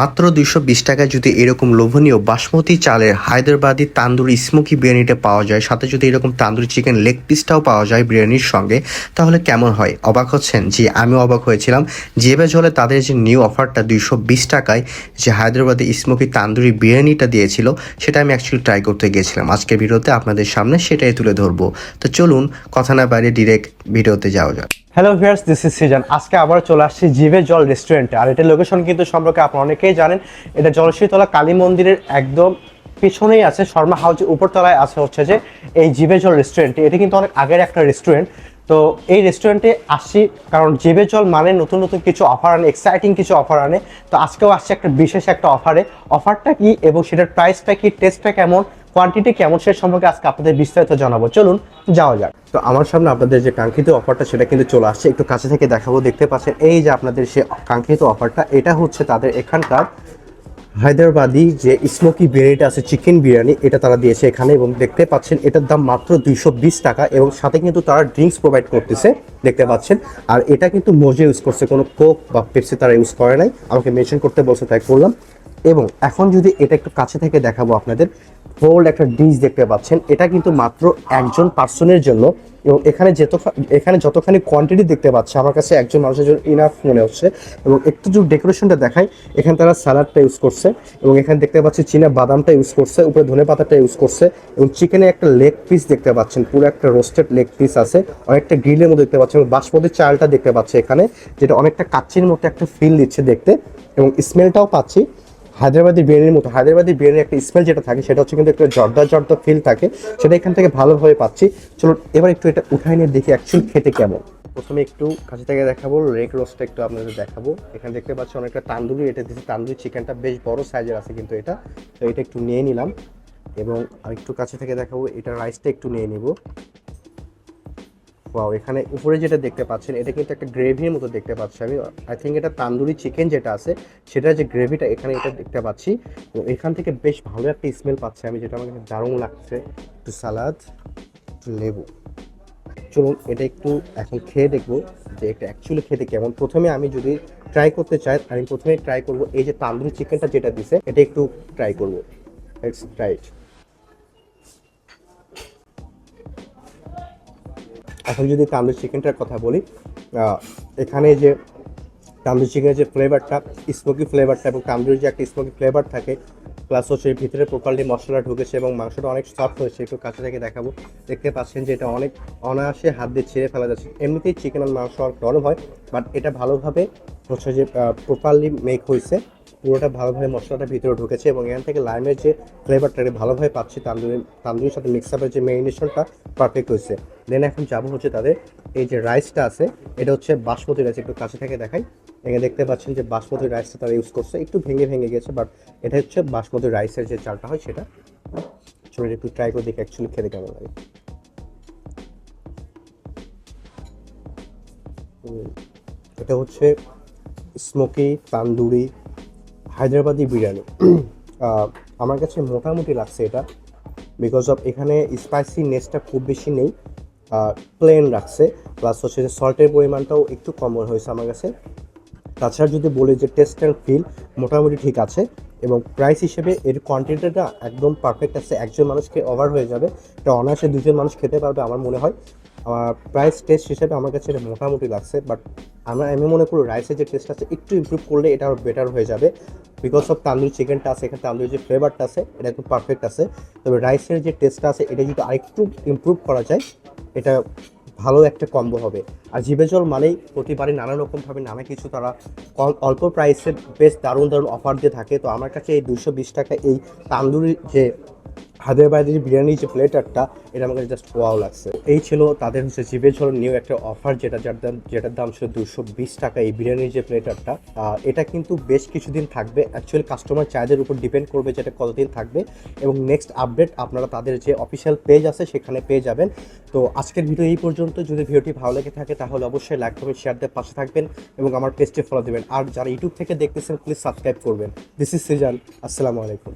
মাত্র দুইশো বিশ টাকায় যদি এরকম লোভনীয় বাসমতি চালের হায়দ্রাবাদি তান্দুরি স্মোকি বিরিয়ানিটা পাওয়া যায়, সাথে যদি এরকম তান্দুরি চিকেন লেগ পিসটাও পাওয়া যায় বিরিয়ানির সঙ্গে, তাহলে কেমন হয়? অবাক হচ্ছেন? জি, আমিও অবাক হয়েছিলাম। জেবে জলে তাদের যে নিউ অফারটা দুইশো বিশ টাকায়, যে হায়দ্রাবাদি স্মোকি তান্দুরি বিরিয়ানিটা দিয়েছিল, সেটা আমি অ্যাকচুয়ালি ট্রাই করতে গিয়েছিলাম। আজকের ভিডিওতে আপনাদের সামনে সেটাই তুলে ধরবো। তো চলুন, কথা না বাইরে ডিরেক্ট ভিডিওতে যাওয়া যাক। Hello viewers this is Sijan আজকে আবার চলে আসছি জিভে জল রেস্টুরেন্টে আর এটার লোকেশন কিন্তু সম্পর্কে আপনারা অনেকেই জানেন। এটা জলশীতলা কালী মন্দিরের একদম পিছনেই আছে। শর্মা হাউসের উপরতলায় আছে হচ্ছে যে এই জিভে জল রেস্টুরেন্ট এটা কিন্তু অনেক আগের একটা রেস্টুরেন্ট তো এই রেস্টুরেন্টে আসছি কারণ জিভে জল মানে নতুন নতুন কিছু অফার আনে এক্সাইটিং কিছু অফার আনে। তো আজকেও আসছে একটা বিশেষ একটা অফারে অফারটা কি এবং সেটার প্রাইসটা কি টেস্টটা কেমন? কোয়ান্টিটি কেমন সে সম্পর্কে আজকে আপনাদের বিস্তারিত জানাব। চলুন, যাওয়া যাক। তো আমার সামনে আপনাদের যে কাঙ্ক্ষিত অফারটা সেটা কিন্তু চলে আসছে। একটু কাছে থেকে দেখাবো, দেখতে পাচ্ছেন এই যে আপনাদের সে কাঙ্ক্ষিত অফারটা এটা হচ্ছে তাদের এখানকার হায়দ্রাবাদি যে স্মোকি বিরিয়ানিটা আছে চিকেন বিরিয়ানি, এটা তারা দিয়েছে এখানে এবং দেখতে পাচ্ছেন এটার দাম মাত্র দুইশো বিশ টাকা এবং সাথে কিন্তু তারা ড্রিঙ্কস প্রোভাইড করতেছে, দেখতে পাচ্ছেন। আর এটা কিন্তু মজে ইউজ করছে, কোনো কোক বা পেপসি তারা ইউজ করে নাই। আমাকে মেনশন করতে বলছে, তাই করলাম। এবং এখন যদি এটা একটু কাছে থেকে দেখাবো আপনাদের হোল একটা ডিশ দেখতে পাচ্ছেন। এটা কিন্তু মাত্র একজন পার্সনের জন্য এবং এখানে যত এখানে যতখানি কোয়ান্টিটি দেখতে পাচ্ছে, আমার কাছে একজন মানুষের জন্য ইনাফ মনে হচ্ছে। এবং একটু যদি ডেকোরেশনটা দেখায় এখানে তারা স্যালাডটা ইউজ করছে এবং এখানে দেখতে পাচ্ছি চীনা বাদামটা ইউজ করছে, উপরে ধনে পাতাটা ইউজ করছে এবং চিকেনে একটা লেগ পিস দেখতে পাচ্ছেন, পুরো একটা রোস্টেড লেগ পিস আছে। অনেকটা গ্রিলের মধ্যে দেখতে পাচ্ছেন এবং চালটা দেখতে পাচ্ছে এখানে, যেটা অনেকটা কাচ্চির মতো একটা ফিল দিচ্ছে দেখতে এবং স্মেলটাও পাচ্ছি। হায়দ্রাবাদি বিরিয়ানির মতো, হায়দ্রাবাদি বিরিয়ানির একটা স্মেল যেটা থাকে, সেটা হচ্ছে কিন্তু একটা জর্দা জর্দা ফিল থাকে। সেটা এখান থেকে ভালোভাবে পাচ্ছি। চলুন, এবার একটু এটা উঠাই নিয়ে দেখি অ্যাকচুয়ালি খেতে কেমন। প্রথমে একটু কাছে থেকে দেখাবো রেক রোস্টটা একটু আপনাদের দেখাবো। এখানে দেখতে পাচ্ছি অনেকটা তান্দুরি, এটা দিচ্ছে তান্দুরি চিকেনটা বেশ বড় সাইজের আছে কিন্তু এটা। তো এটা একটু নিয়ে নিলাম। এবং আর একটু কাছে থেকে দেখাবো, এটা রাইসটা একটু নিয়ে নিব। ওয়াও এখানে উপরে যেটা দেখতে পাচ্ছেন, এটা কিন্তু একটা গ্রেভির মতো দেখতে পাচ্ছি আমি। আই থিঙ্ক এটা তান্দুরি চিকেন যেটা আছে সেটা যে গ্রেভিটা এখানে এটা দেখতে পাচ্ছি। তো এখান থেকে বেশ ভালো একটা স্মেল পাচ্ছি আমি, যেটা আমার কাছে দারুণ লাগছে। একটু সালাদ একটু লেবু। চলুন এটা একটু এখন খেয়ে দেখব যে এটা অ্যাকচুয়ালি খেতে কেমন। প্রথমে আমি যদি ট্রাই করতে চাই, আমি প্রথমে ট্রাই করব এই যে তান্দুরি চিকেনটা যেটা দিছে, এটা একটু ট্রাই করব। ট্রাই এখন যদি তান্দুরি চিকেনটার কথা বলি এখানে যে তান্দুরি চিকেনের যে ফ্লেভারটা স্মোকি ফ্লেভারটা এবং তান্দুরির যে একটা স্মোকি ফ্লেভার থাকে প্লাস হচ্ছে ভিতরে প্রপারলি মশলা ঢুকেছে এবং মাংসটা অনেক সফট হয়েছে, একটু কাছে থেকে দেখাবো। দেখতে পাচ্ছেন যে এটা অনেক অনায়াসে হাত দিয়ে ছিঁড়ে ফেলা যাচ্ছে। এমনিতেই চিকেন আর মাংস অনেক নরম হয় বাট এটা ভালোভাবে হচ্ছে যে প্রপারলি মেক হয়েছে। পুরোটা ভালোভাবে মশলাটা ভিতরে ঢুকেছে এবং এখান থেকে লাইমের যে ফ্লেভারটা ভালোভাবে পাচ্ছি, তান্দুরি তান্দুরির সাথে মিক্স আপের যে মেরিনেশনটা পারফেক্ট হয়েছে। দেন এখন যাব হচ্ছে তাদের এই যে রাইসটা আছে, এটা হচ্ছে বাসমতি রাইস একটু কাছে থেকে দেখাই। এখানে দেখতে পাচ্ছেন যে বাসমতি রাইসটা তারা ইউজ করছে, একটু ভেঙে ভেঙে গেছে বাট এটা হচ্ছে বাসমতি রাইসের যে চালটা হয় সেটা। চলে একটু ট্রাই করে দেখি অ্যাকচুয়ালি খেতে কেমন লাগে। এটা হচ্ছে স্মোকি তান্দুরি হায়দ্রাবাদি বিরিয়ানি। আমার কাছে মোটামুটি লাগছে এটা বিকজ অফ এখানে স্পাইসি নেসটা খুব বেশি নেই প্লেন রাখছে প্লাস হচ্ছে যে সল্টের পরিমাণটাও একটু কম হয়েছে আমার কাছে। তাছাড়া যদি বলি যে টেস্ট অ্যান্ড ফিল মোটামুটি ঠিক আছে এবং প্রাইস হিসেবে এর কোয়ান্টিটিটা একদম পারফেক্ট আছে। একজন মানুষকে ওভার হয়ে যাবে, এটা অনায়াসে দুজন মানুষ খেতে পারবে আমার মনে হয়। প্রাইস টেস্ট হিসেবে আমার কাছে এটা মোটামুটি লাগছে বাট আমরা, আমি মনে করি রাইসের যে টেস্ট আছে, একটু ইমপ্রুভ করলে এটা আরও বেটার হয়ে যাবে। বিকজ অফ তান্দুরি চিকেনটা আছে, এখানে তান্দুরি যে ফ্লেভারটা আছে, এটা একদম পারফেক্ট আছে। তবে রাইসের যে টেস্টটা আছে, এটা যদি আরেকটু ইমপ্রুভ করা যায়, এটা ভালো একটা কম্বো হবে। আর জিভে জল মানেই প্রতিবারই নানা রকমভাবে নানা কিছু তারা কম- অল্প প্রাইসে বেশ দারুণ দারুণ অফার দিয়ে থাকে। তো আমার কাছে এই দুশো বিশ টাকা এই তান্দুরি যে হায়দ্রাবাদি বিরিয়ানির যে প্লেটারটা, এটা আমার কাছে জাস্ট ওয়াও লাগছে। এই ছিল তাদের হচ্ছে জিভে ঝোল নিউ একটা অফার যেটা যার দাম, যেটার দাম ছিল দুশো বিশ টাকা এই বিরিয়ানির যে প্লেটারটা। এটা কিন্তু বেশ কিছুদিন থাকবে। অ্যাকচুয়ালি কাস্টমার চার্জের উপর ডিপেন্ড করবে যেটা কতদিন থাকবে। এবং নেক্সট আপডেট আপনারা তাদের যে অফিসিয়াল পেজ আছে, সেখানে পেয়ে যাবেন। তো আজকের ভিডিও এই পর্যন্ত। যদি ভিডিওটি ভালো লেগে থাকে, তাহলে অবশ্যই লাইক কমেন্ট শেয়ার দিয়ে পাশে থাকবেন এবং আমার পেজটি ফলো দেবেন। আর যারা ইউটিউব থেকে দেখতেছেন প্লিজ সাবস্ক্রাইব করবেন। দিস ইজ সিজান আসসালামু আলাইকুম